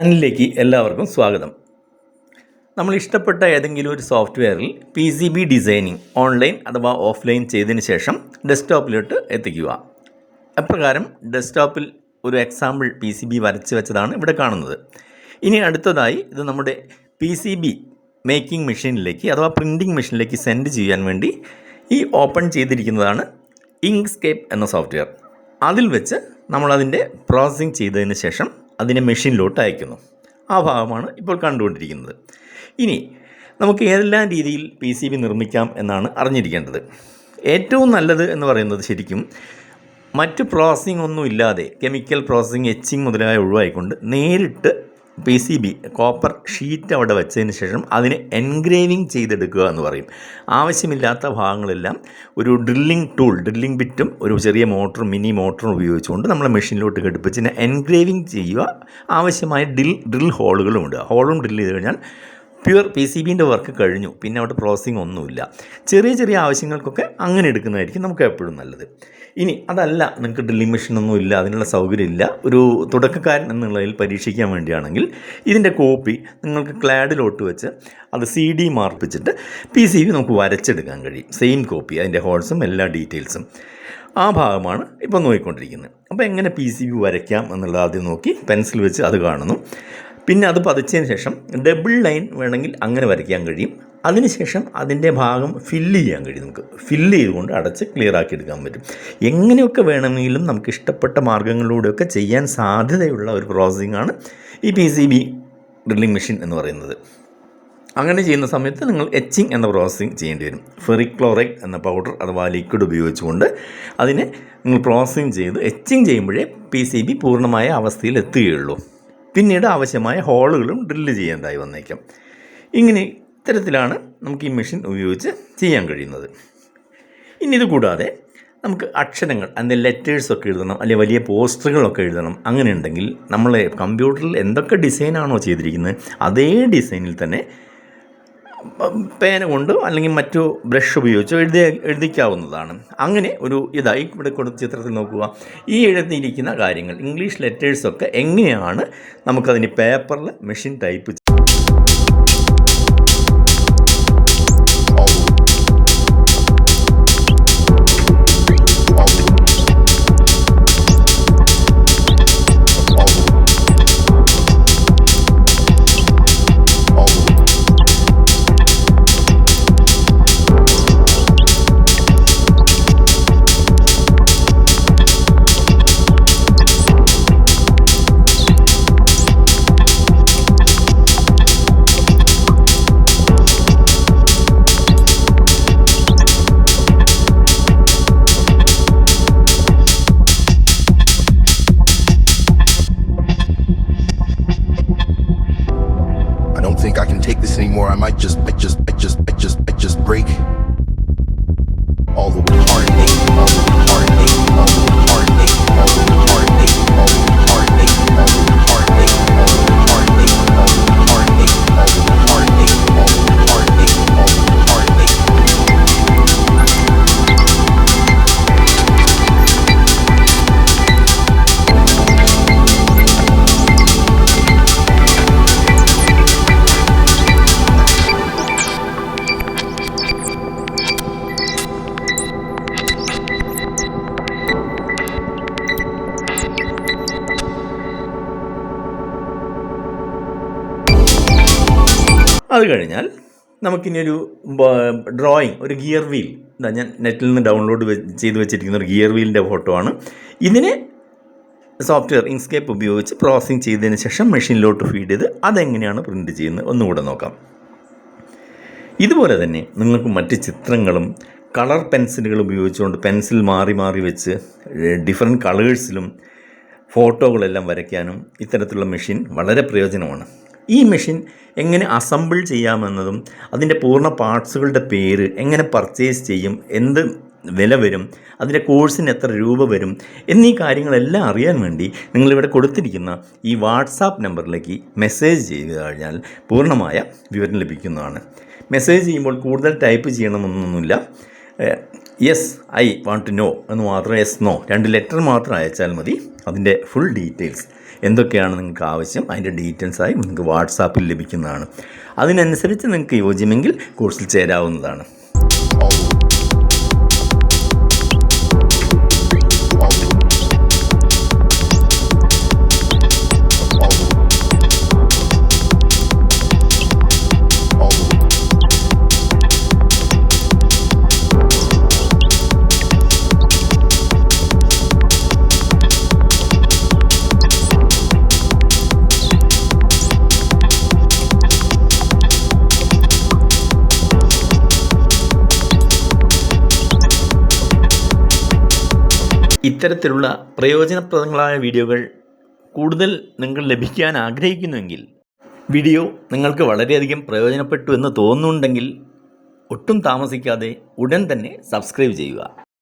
ചാനലിലേക്ക് എല്ലാവർക്കും സ്വാഗതം. നമ്മൾ ഇഷ്ടപ്പെട്ട ഏതെങ്കിലും ഒരു സോഫ്റ്റ്വെയറിൽ P C B designing online അഥവാ ഓഫ്ലൈൻ ചെയ്തതിന് ശേഷം ഡെസ്ക്ടോപ്പിലോട്ട് എത്തിക്കുക. അപ്രകാരം ഡെസ്ക്ടോപ്പിൽ ഒരു എക്സാമ്പിൾ പി സി ബി വരച്ച് വെച്ചതാണ് ഇവിടെ കാണുന്നത്. ഇനി അടുത്തതായി ഇത് നമ്മുടെ പി സി ബി മേക്കിംഗ് മെഷീനിലേക്ക് അഥവാ പ്രിന്റിംഗ് മെഷീനിലേക്ക് സെൻഡ് ചെയ്യാൻ വേണ്ടി ഈ ഓപ്പൺ ചെയ്തിരിക്കുന്നതാണ് ഇങ്ക്സ്കേപ്പ് എന്ന സോഫ്റ്റ്വെയർ അതിൽ വെച്ച് നമ്മളതിന്റെ പ്രോസസ്സിങ് ചെയ്തതിന് ശേഷം അതിനെ മെഷീനിലോട്ട് അയക്കുന്നു. ആ ഭാഗമാണ് ഇപ്പോൾ കണ്ടുകൊണ്ടിരിക്കുന്നത്. ഇനി നമുക്ക് ഏതെല്ലാം രീതിയിൽ പി സി ബി നിർമ്മിക്കാം എന്നാണ് അറിഞ്ഞിരിക്കേണ്ടത്. ഏറ്റവും നല്ലത് എന്ന് പറയുന്നത് ശരിക്കും മറ്റ് പ്രോസസ്സിംഗ് ഒന്നും ഇല്ലാതെ കെമിക്കൽ പ്രോസസ്സിംഗ് എച്ചിങ് മുതലായ ഒഴിവായിക്കൊണ്ട് നേരിട്ട് P C B copper sheet അവിടെ വെച്ചതിന് ശേഷം അതിനെ എൻഗ്രേവിങ് ചെയ്തെടുക്കുക എന്ന് പറയും. ആവശ്യമില്ലാത്ത ഭാഗങ്ങളെല്ലാം ഒരു ഡ്രില്ലിംഗ് ടൂൾ ഡ്രില്ലിംഗ് ബിറ്റും ഒരു ചെറിയ മോട്ടറും മിനി മോട്ടറും ഉപയോഗിച്ചുകൊണ്ട് നമ്മൾ മെഷീനിലോട്ട് ഘടിപ്പിച്ച് എൻഗ്രേവിങ് ചെയ്യുക. ആവശ്യമായ ഡ്രിൽ ഡ്രിൽ ഹോളുകളും ഉണ്ട്. ഹോളും ഡ്രിൽ ചെയ്ത് കഴിഞ്ഞാൽ പ്യുവർ പി സി ബിന്റെ വർക്ക് കഴിഞ്ഞു. പിന്നെ അവിടെ പ്രോസസ്സിംഗ് ഒന്നുമില്ല. ചെറിയ ചെറിയ ആവശ്യങ്ങൾക്കൊക്കെ അങ്ങനെ എടുക്കുന്നതായിരിക്കും നമുക്ക് എപ്പോഴും നല്ലത്. ഇനി അതല്ല നിങ്ങൾക്ക് ഡ്രില്ലിംഗ് മെഷീനൊന്നും ഇല്ല അതിനുള്ള സൗകര്യമില്ല. ഒരു തുടക്കക്കാരൻ എന്നുള്ളതിൽ പരീക്ഷിക്കാൻ വേണ്ടിയാണെങ്കിൽ ഇതിന്റെ കോപ്പി നിങ്ങൾക്ക് ക്ലാഡിലോട്ട് വെച്ച് അത് സി ഡി മാർപ്പിച്ചിട്ട് പി സി ബി നമുക്ക് വരച്ചെടുക്കാൻ കഴിയും. സെയിം കോപ്പി അതിന്റെ ഹോൾസും എല്ലാ ഡീറ്റെയിൽസും ആ ഭാഗമാണ് ഇപ്പോൾ നോക്കിക്കൊണ്ടിരിക്കുന്നത്. അപ്പോൾ എങ്ങനെ പി സി ബി വരയ്ക്കാം എന്നുള്ളത് ആദ്യം നോക്കി പെൻസിൽ വെച്ച് അത് കാണുന്നു. പിന്നെ അത് പതിച്ചതിന് ശേഷം ഡബിൾ ലൈൻ വേണമെങ്കിൽ അങ്ങനെ വരയ്ക്കാൻ കഴിയും. അതിനുശേഷം അതിന്റെ ഭാഗം ഫില്ല് ചെയ്യാൻ കഴിയും. നമുക്ക് ഫില്ല് ചെയ്തുകൊണ്ട് അടച്ച് ക്ലിയർ ആക്കി എടുക്കാൻ പറ്റും. എങ്ങനെയൊക്കെ വേണമെങ്കിലും നമുക്ക് ഇഷ്ടപ്പെട്ട മാർഗങ്ങളിലൂടെയൊക്കെ ചെയ്യാൻ സാധ്യതയുള്ള ഒരു പ്രോസസ്സിംഗ് ആണ് ഈ P C B drilling machine എന്ന് പറയുന്നത്. അങ്ങനെ ചെയ്യുന്ന സമയത്ത് നിങ്ങൾ എച്ചിങ് എന്ന പ്രോസസ്സിങ് ചെയ്യേണ്ടി വരും. ഫെറിക് ക്ലോറൈഡ് എന്ന പൗഡർ അഥവാ ലിക്വിഡ് ഉപയോഗിച്ചുകൊണ്ട് അതിനെ നിങ്ങൾ പ്രോസസ്സിങ് ചെയ്ത് എച്ചിങ് ചെയ്യുമ്പോഴേ പി സി ബി പൂർണമായ അവസ്ഥയിൽ എത്തുകയുള്ളൂ. പിന്നീട് ആവശ്യമായ ഹോളുകളും ഡ്രില്ല് ചെയ്യേണ്ടതായി വന്നേക്കാം. ഇങ്ങനെ ഇത്തരത്തിലാണ് നമുക്ക് ഈ മെഷീൻ ഉപയോഗിച്ച് ചെയ്യാൻ കഴിയുന്നത്. ഇനി ഇത് കൂടാതെ നമുക്ക് അക്ഷരങ്ങൾ അതിന്റെ ലെറ്റേഴ്സൊക്കെ എഴുതണം അല്ലെങ്കിൽ വലിയ പോസ്റ്ററുകളൊക്കെ എഴുതണം അങ്ങനെ ഉണ്ടെങ്കിൽ നമ്മൾ കമ്പ്യൂട്ടറിൽ എന്തൊക്കെ ഡിസൈനാണോ ചെയ്തിരിക്കുന്നത് അതേ ഡിസൈനിൽ തന്നെ പേന കൊണ്ടോ അല്ലെങ്കിൽ മറ്റു ബ്രഷ് ഉപയോഗിച്ചോ എഴുതി എഴുതിക്കാവുന്നതാണ്. അങ്ങനെ ഒരു ഇതായി ഇവിടെ കൊടുത്ത ചിത്രത്തിൽ നോക്കുക. ഈ എഴുതിയിരിക്കുന്ന കാര്യങ്ങൾ ഇംഗ്ലീഷ് ലെറ്റേഴ്സൊക്കെ എങ്ങനെയാണ് നമുക്കതിന് പേപ്പറിൽ മെഷീൻ ടൈപ്പ് അത് കഴിഞ്ഞാൽ നമുക്കിനിയൊരു ഡ്രോയിങ് ഒരു ഗിയർ വീൽ എന്താ ഞാൻ നെറ്റിൽ നിന്ന് ഡൗൺലോഡ് ചെയ്ത് വെച്ചിരിക്കുന്ന ഒരു ഗിയർ വീലിന്റെ ഫോട്ടോ ആണ്. ഇതിനെ സോഫ്റ്റ്വെയർ ഇൻസ്കേപ്പ് ഉപയോഗിച്ച് പ്രോസസ്സിങ് ചെയ്തതിന് ശേഷം മെഷീനിലോട്ട് ഫീഡ് ചെയ്ത് അതെങ്ങനെയാണ് പ്രിന്റ് ചെയ്യുന്നത് ഒന്നുകൂടെ നോക്കാം. ഇതുപോലെ തന്നെ നിങ്ങൾക്ക് മറ്റ് ചിത്രങ്ങളും കളർ പെൻസിലുകൾ ഉപയോഗിച്ചുകൊണ്ട് പെൻസിൽ മാറി മാറി വെച്ച് ഡിഫറെന്റ് കളേഴ്സിലും ഫോട്ടോകളെല്ലാം വരയ്ക്കാനും ഇത്തരത്തിലുള്ള മെഷീൻ വളരെ പ്രയോജനമാണ്. ഈ മെഷീൻ എങ്ങനെ അസംബിൾ ചെയ്യാമെന്നതും അതിന്റെ പൂർണ പാർട്സുകളുടെ പേര് എങ്ങനെ പർച്ചേസ് ചെയ്യും എന്ത് വില വരും അതിന്റെ കോഴ്സിന് എത്ര രൂപ വരും എന്നീ കാര്യങ്ങളെല്ലാം അറിയാൻ വേണ്ടി നിങ്ങളിവിടെ കൊടുത്തിരിക്കുന്ന ഈ വാട്സാപ്പ് നമ്പറിലേക്ക് മെസ്സേജ് ചെയ്ത് കഴിഞ്ഞാൽ പൂർണമായ വിവരം ലഭിക്കുന്നതാണ്. മെസ്സേജ് ചെയ്യുമ്പോൾ കൂടുതൽ type ചെയ്യണമെന്നൊന്നുമില്ല. Yes I want to know എന്ന് മാത്രം യെസ് നോ രണ്ട് ലെറ്റർ മാത്രം അയച്ചാൽ മതി. അതിന്റെ ഫുൾ ഡീറ്റെയിൽസ് എന്തൊക്കെയാണ് നിങ്ങൾക്ക് ആവശ്യം അതിന്റെ ഡീറ്റെയിൽസായി നിങ്ങൾക്ക് വാട്സാപ്പിൽ ലഭിക്കുന്നതാണ്. അതിനനുസരിച്ച് നിങ്ങൾക്ക് യോജ്യമെങ്കിൽ കോഴ്സിൽ ചേരാവുന്നതാണ്. ഇത്തരത്തിലുള്ള പ്രയോജനപ്രദങ്ങളായ വീഡിയോകൾ കൂടുതൽ നിങ്ങൾ ലഭിക്കാൻ ആഗ്രഹിക്കുന്നുവെങ്കിൽ വീഡിയോ നിങ്ങൾക്ക് വളരെയധികം പ്രയോജനപ്പെട്ടു എന്ന് തോന്നുന്നുണ്ടെങ്കിൽ ഒട്ടും താമസിക്കാതെ ഉടൻ തന്നെ സബ്സ്ക്രൈബ് ചെയ്യുക.